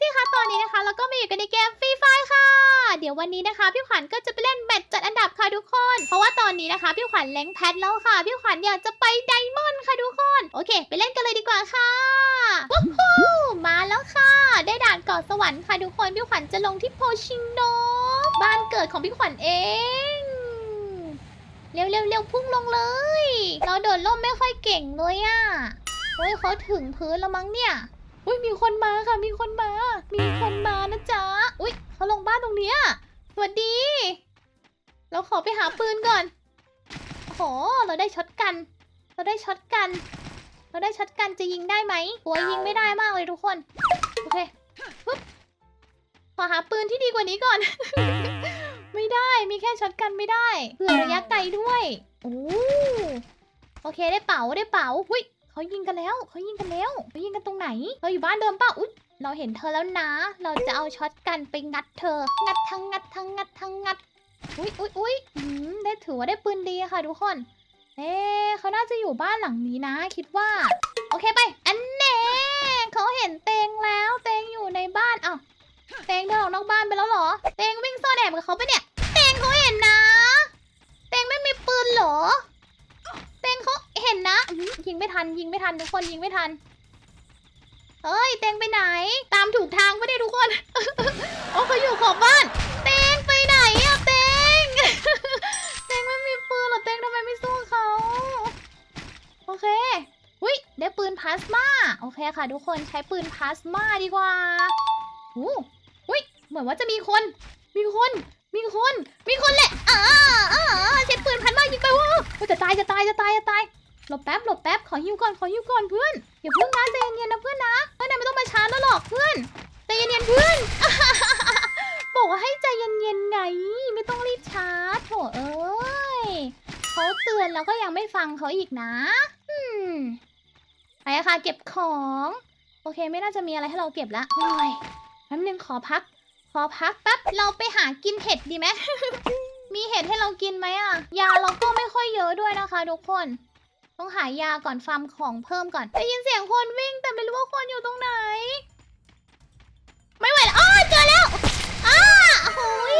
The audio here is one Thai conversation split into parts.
ซี่คะตอนนี้นะคะแล้วก็มาอยู่กันในเกมฟรีไฟค่ะ เดี๋ยววันนี้นะคะ พี่ขวัญก็จะไปเล่นแมตช์จัดอันดับค่ะทุกคน เพราะว่าตอนนี้นะคะ พี่ขวัญแรงแพทแล้วค่ะ พี่ขวัญอยากจะไปไดมอนด์ค่ะทุกคน โอเค ไปเล่นกันเลยดีกว่าค่ะวู้ฮู้มาแล้วค่ะ ได้ด่านเกาะสวรรค์ค่ะทุกคน พี่ขวัญจะลงที่โพชิงโนบ้านเกิดของพี่ขวัญเองเร็วเร็วเร็วพุ่งลงเลย เราโดดร่มไม่ค่อยเก่งเลยอะเฮ้ยเขาถึงพื้นแล้วมั้งเนี่ย อุ้ยมีคนมาค่ะ มีคนมา มีคนมานะจ๊ะ อุ้ยเขาลงบ้านตรงเนี้ยสวัสดี เราขอไปหาปืนก่อนโอ้โหเราได้ช็อตกัน เราได้ช็อตกัน เราได้ช็อตกันจะยิงได้ไหมโอ้ยยิงไม่ได้มากเลยทุกคน โอเคปึ๊บขอหาปืนที่ดีกว่านี้ก่อน ไม่ได้ มีแค่ช็อตกันไม่ได้เผื่อระยะไกลด้วย โอ้โอเคได้เป๋าได้เป๋าหุ้ย เขายิงกันแล้วเขายิงกันแล้วเขายิงกันตรงไหน เราอยู่บ้านเดิมเปล่าอุ๊ยเราเห็นเธอแล้วนะ เราจะเอาช็อตกันไปงัดเธอ งัดทั้งงัดทั้งงัดทั้งงัด อุ๊ยอุ๊ยอุ๊ยได้ถือว่าได้ปืนดีค่ะทุกคน เอ๊เขาน่าจะอยู่บ้านหลังนี้นะ คิดว่า โอเคไป อันแน่เขาเห็นเตงแล้ว เตงอยู่ในบ้านอ้าวเตงเดินออกนอกบ้านไปแล้วเหรอ เตงวิ่งซ่อนแอบกับเขาไปเนี่ย เตงเขาเห็นนะ ทันทุกคนยิงไม่ทัน เฮ้ย เตงไปไหน ตามถูกทางไม่ได้ทุกคน โอ้เขาอยู่ขอบบ้าน เตงไปไหนอะเตง เตงไม่มีปืนหรอเตงทำไมไม่สู้เขา โอเคอุ้ยได้ปืนพลาสมาโอเคค่ะ ทุกคนใช้ปืนพลาสมาดีกว่าอู้อุ้ยเหมือนว่าจะมีคน มีคน มีคน มีคนแหละอ่าอ่าใช้ปืนพันมายิงไปว้าวโอ้ยจะตายจะตายจะตายจะตาย หลบแป๊บหลบแป๊บขอฮิวก่อนขอฮิวก่อนเพื่อนอย่าเพิ่งนะใจเย็นๆนะเพื่อนนะเพื่อนนายไม่ต้องมาช้าแล้วหรอกเพื่อนใจเย็นๆเพื่อนบอกว่าให้ใจเย็นๆไง ไม่ต้องรีบช้าโถเอ้ยเขาเตือนแล้วก็ยังไม่ฟังเขาอีกนะไปอะค่ะเก็บของ โอเคไม่น่าจะมีอะไรให้เราเก็บละโอ้ยแป๊บนึงขอพัก ขอพักแป๊บเราไปหากินเห็ดดีไหมมีเห็ดให้เรากินไหมอะยาเราก็ไม่ค่อยเยอะด้วยนะคะทุกคน ต้องหายาก่อนฟาร์มของเพิ่มก่อนได้ยินเสียงคนวิ่งแต่ไม่รู้ว่าคนอยู่ตรงไหน ไม่ไหวแล้วอ้อเจอแล้วอ้าโอ้ย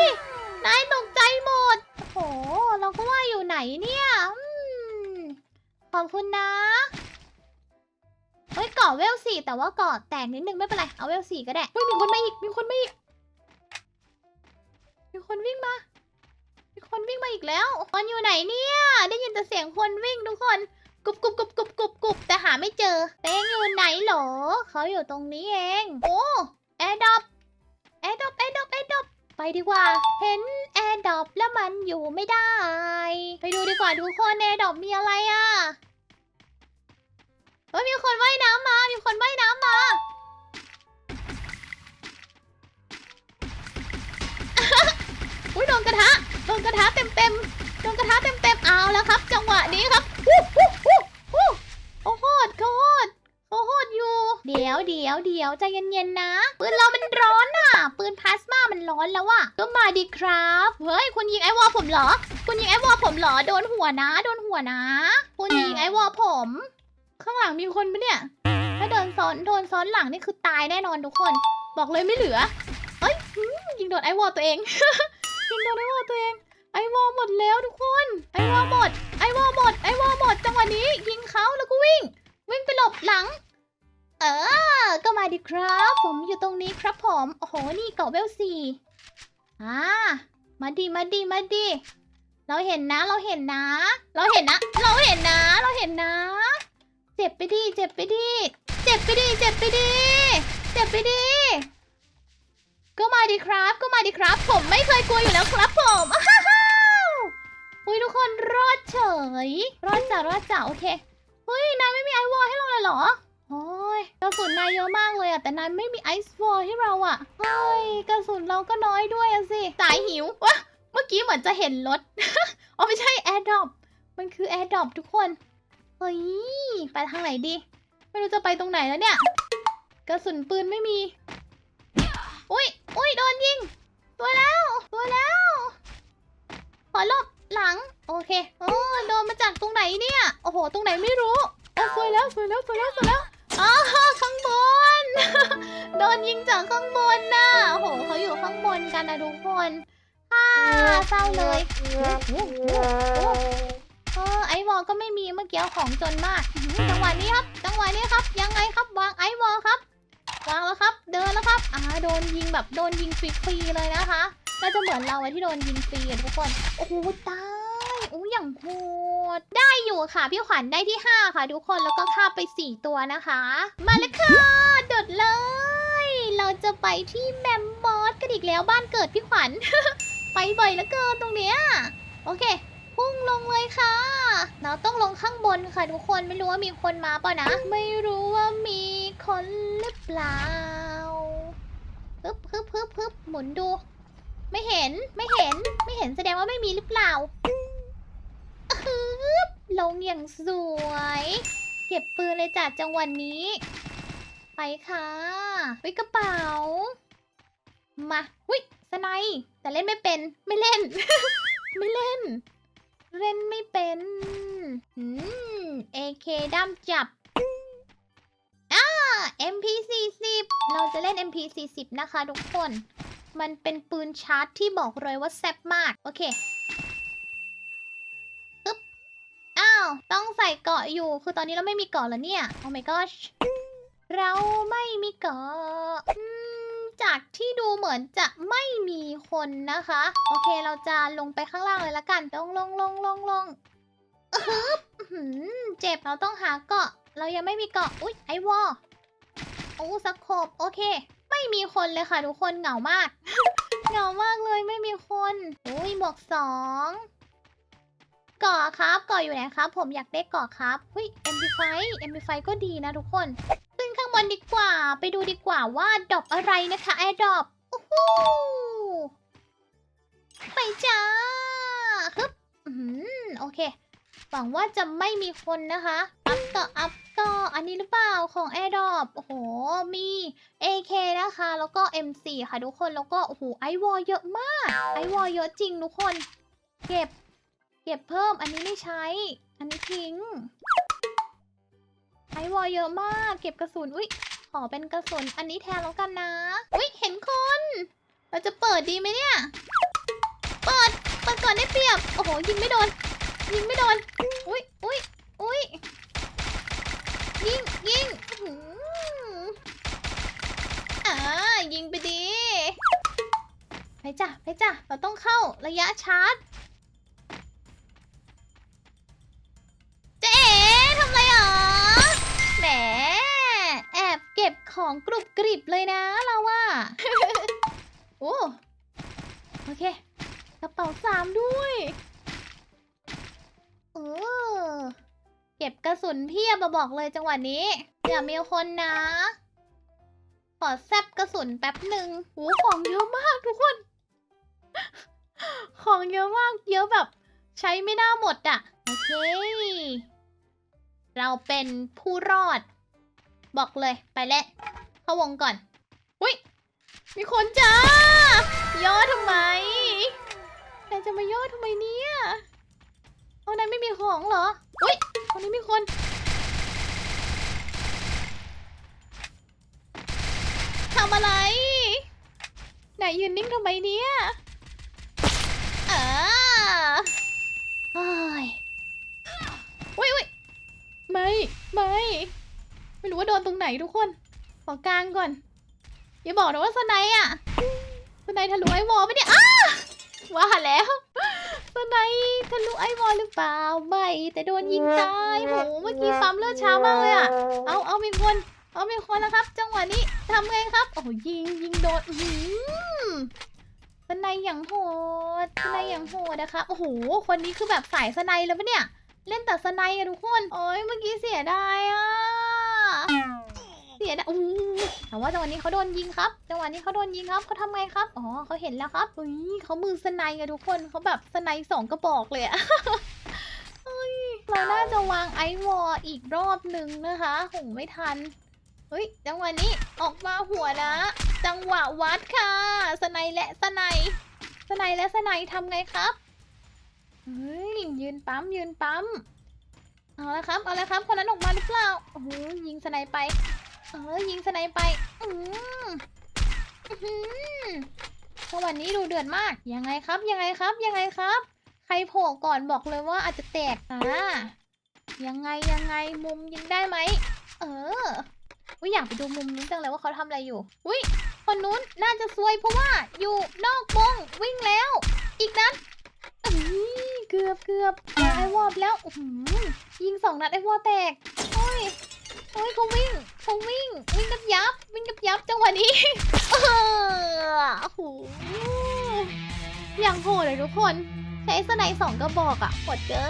นายตกใจหมดโอ้โหเราก็ว่าอยู่ไหนเนี่ยอขอบคุณนะเฮ้ยเกาะเวลสี่แต่ว่าเกาะแตกนิดนึงไม่เป็นไรเอาเวลสี่ก็ได้เฮ้ยมีคนมาอีกมีคนมาอีกมีคนวิ่งมามีคนวิ่งมาอีกแล้วคนอยู่ไหนเนี่ย ได้ยินแต่เสียงคนวิ่งทุกคน กุบกุบกุบกุบกุบกุบแต่หาไม่เจอเต้งอยู่ไหนเหรอ เขาอยู่ตรงนี้เอง โอ้แอร์ดอปแอร์ดอปแอร์ดอปแอร์ดอปไปดีกว่า เห็นแอร์ดอปแล้วมันอยู่ไม่ได้ ไปดูดีกว่าทุกคนแอร์ดอปมีอะไรอะ่ะเฮ้ยมีคนว่ายน้ำมา มีคนว่ายน้ำมาอุ้ยโดนกระทะโดนกระทะเต็มเต็มโดนกระทะเต็มเต็มเอาแล้วครับ เดี๋ยวเดี๋ยวใจเย็นๆนะ ปืนเรามันร้อนอะ ปืนพลาสมามันร้อนแล้วอะก็มาดีครับ เฮ้ยคุณยิงไอ้วอลผมเหรอ คุณยิงไอ้วอลผมเหรอ โดนหัวนะ โดนหัวนะ คุณยิงไอ้วอลผม ข้างหลังมีคนปะเนี่ย ถ้าเดินซ้อนโดนซ้อนหลังนี่คือตายแน่นอนทุกคน บอกเลยไม่เหลือเฮ้ยยิงโดนไอ้วอลตัวเอง ยิงโดนไอ้วอลตัวเอง ไอวอลหมดแล้วทุกคน ไอวอลหมด ไอวอลหมด ไอวอลหมด จังหวะนี้ยิงเขาแล้วก็วิ่ง วิ่งไปหลบหลัง เออ ก็มาดีครับ ผมอยู่ตรงนี้ครับผม โอ้โห นี่เกาะเวลสี่อ่า มาดีมาดีมาดีเราเห็นนะ เราเห็นนะ เราเห็นนะ เราเห็นนะ เราเห็นนะ เจ็บไปดิ เจ็บไปดิ เจ็บไปดิ เจ็บไปดิ เจ็บไปดิ ก็มาดีครับ ก็มาดีครับ ผมไม่เคยกลัวอยู่แล้วครับผมอุ้ยทุกคนรอดเฉย รอดจ้ะรอดจ้ะโอเคเฮ้ยนายไม่มีไอวอลให้เราเลยเหรอ โอ้ยกระสุนนายเยอะมากเลยอะแต่นายไม่มีไอซ์วอลให้เราอะเฮ้ยกระสุนเราก็น้อยด้วยอะสิสายหิววะเมื่อกี้เหมือนจะเห็นรถ อ๋อไม่ใช่แอร์ดรอปมันคือแอร์ดรอปทุกคนเฮ้ยไปทางไหนดี ไม่รู้จะไปตรงไหนแล้วเนี่ย กระสุนปืนไม่มี อุ้ยอุ้ยโดนยิง ตัวแล้ว ตัวแล้ว ขอหลบหลัง โอเคโอ้โดนมาจากตรงไหนเนี่ย โอ้โห ตรงไหนไม่รู้โอ้สวยแล้วสวยแล้วสวยแล้วสวยแล้ว อ๋อข้างบน โดนยิงจากข้างบนน่ะโหเขาอยู่ข้างบนกันนะทุกคนอ่าเศร้าเลยโอ้โหโอ้โหเออไอวอลก็ไม่มีเมื่อกี้ของจนมากอื้อหือจังหวะนี้ครับจังหวะนี้ครับ ยังไงครับวางไอวอลครับวางแล้วครับ เดินแล้วครับอ่าโดนยิงแบบโดนยิงฟรีๆเลยนะคะน่าจะเหมือนเราอะที่โดนยิงฟรีอะทุกคนโอ้โหตายโอย่างโหด ได้อยู่ค่ะพี่ขวัญได้ที่ 5 ค่ะ ทุกคนแล้วก็ฆ่าไป 4 ตัวนะคะ มาแล้วค่ะโดดเลย เราจะไปที่แมมมอสกันอีกแล้วบ้านเกิดพี่ขวัญ ไปบ่อยเหลือเกินตรงเนี้ยโอเคพุ่งลงเลยค่ะ เราต้องลงข้างบนค่ะ ทุกคนไม่รู้ว่ามีคนมาเปล่านะ ไม่รู้ว่ามีคนหรือเปล่าฮึบฮึบฮึบฮึบหมุนดู ไม่เห็นไม่เห็นไม่เห็นแสดงว่าไม่มีหรือเปล่า ลงอย่างสวย เก็บปืนเลยจ้ะจังหวะนนี้ ไปค่ะไว้กระเป๋า มาวิสไนแต่เล่นไม่เป็นไม่เล่น ไม่เล่น เล่นไม่เป็นอืม AK ด้ามจับอ่า MP40 เราจะเล่น MP40 นะคะทุกคน มันเป็นปืนชาร์จที่บอกเลยว่าแซ่บมาก โอเคาวต้องใส่เกาะอยู่ คือตอนนี้เราไม่มีเกาะแล้วเนี่ย โอ้ my gosh เราไม่มีเกาะจากที่ดูเหมือนจะไม่มีคนนะคะ โอเคเราจะลงไปข้างล่างเลยละกันลงลงลงลงลงเจ็บเราต้องหาเกาะ เรายังไม่มีเกาะอุ๊ยไอวอโอ้สโคบโอเค ไม่มีคนเลยค่ะทุกคนเหงามาก เหงามากเลยไม่มีคน อุ้ยหมวกสอง เกาะครับเกาะอยู่ไหนครับ ผมอยากได้เกาะครับเฮ้ย MP5 MP5 ก็ดีนะทุกคน ขึ้นข้างบนดีกว่า ไปดูดีกว่าว่าดรอปอะไรนะคะแอร์ดรอปโอ้โหไปจ้าฮึบอืมโอเค หวังว่าจะไม่มีคนนะคะอัพก็อัพก็อันนี้หรือเปล่าของ AirDrop โอ้โหมี AK นะคะ แล้วก็ M4 ค่ะทุกคนแล้วก็โอ้โหไอวอลเยอะมากไอวอลเยอะจริงทุกคน เก็บ เก็บเพิ่มอันนี้ไม่ใช้ อันนี้ทิ้งไอวอลเยอะมาก เก็บกระสุนอุ้ยขอเป็นกระสุนอันนี้แทนแล้วกันนะอุ้ยเห็นคน เราจะเปิดดีไหมเนี่ย เปิดเปิดก่อนได้เปรียบ โอ้โหยิงไม่โดน ยิงไม่โดนอุ้ยอุ้ยอุ้ยยิงยิงอ่ายิงไปดีไปจ้ะไปจ้ะเราต้องเข้าระยะชาร์จ ของกรุบกริบเลยนะเราว่าโอ้โอเค กระเป๋าสามด้วยเออเก็บกระสุนเพียบมาบอกเลยจังหวะนี้อย่ามีคนนะ ขอแซบกระสุนแป๊บหนึ่งหูของเยอะมากทุกคน ของเยอะมากเยอะแบบ ใช้ไม่น่าหมดอะ่ะ โอเค เราเป็นผู้รอด บอกเลยไปแล้วเข้าวงก่อนอุ้ยมีคนจ้าย่อทำไมนายจะมาย่อทำไมเนี่ยเอานายไม่มีของเหรออุ้ยตรงนี้มีคนทำอะไรไหนยืนนิ่งทำไมเนี่ยอ่าเฮ้ยอุ้ยอุ้ยไม่ ไม่ ไม่รู้ว่าโดนตรงไหนทุกคนขอกลางก่อน อย่าบอกนะว่าสไนอะสไนทะลุไอวอลไปเนี่ยอ้าว่าแล้วสไนทะลุไอวอลหรือเปล่าไม่แต่โดนยิงตายโหเมื่อกี้ปั๊มเลือดช้ามากเลยอะ เอาเอามีคน เอามีคนแล้วครับ จังหวะนี้ทำไงครับ โอ้ยิงยิงโดนอื้อหือสไนอย่างโหดสไนอย่างโหดนะครับโอ้โหคนนี้คือแบบสายสไนด์เลยปะเนี่ย เล่นแต่สไนอะทุกคน โอ้ยเมื่อกี้เสียดายอะ เสียดายโอ้แต่ว่าจังหวะนี้เขาโดนยิงครับ จังหวะนี้เขาโดนยิงครับเขาทำไงครับ อ๋อเขาเห็นแล้วครับอุ้ยเขามือสไนด์อะทุกคนเขาแบบสไนด์สองกระบอกเลยอะเราน่าจะวางไอวอลอีกรอบหนึ่งนะคะโหไม่ทัน เฮ้ย จังหวะนี้ออกมาหัวนะ จังหวะวัดค่ะ สไนด์และสไนด์สไนด์และสไนด์ทำไงครับ เฮ้ย ยืนปั๊มยืนปั๊ม เอาละครับ เอาละครับ คนนั้นออกมาหรือเปล่าโอ้โหยิงสไนไป เออ ยิงสไนไป อืมอื้อหือจังหวะนี้ดูเดือดมาก ยังไงครับ ยังไงครับ ยังไงครับ ใครโผล่ก่อนบอกเลยว่าอาจจะแตกอ่ายังไงยังไงมุมยิงได้ไหม เอออุ้ยอยากไปดูมุมนู้นจังเลยว่าเขาทำอะไรอยู่ อุ้ยคนนู้นน่าจะซวยเพราะว่าอยู่นอกวงวิ่งแล้ว อีกนัดอื้อเกือบเกือบไอวอลแล้วยิงสองนัดไอวอลแตกโอ้ยโอ้ยเขาวิ่งเขาวิ่งวิ่งกับยับวิ่งกับยับจังหวะนี้เออโอ้โหอย่างโหดเลยทุกคนใช้สไนสองกระบอกอะโหดเกิ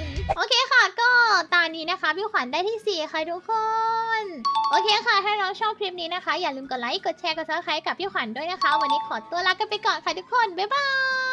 น โอเคค่ะก็ตอนนี้นะคะพี่ขวัญได้ที่ 4 ค่ะทุกคน โอเคค่ะ ถ้าน้องชอบคลิปนี้นะคะ อย่าลืมกดไลค์ กดแชร์ กดซับสไครต์กับพี่ขวัญด้วยนะคะ วันนี้ขอตัวลากันไปก่อนค่ะทุกคน บ๊ายบาย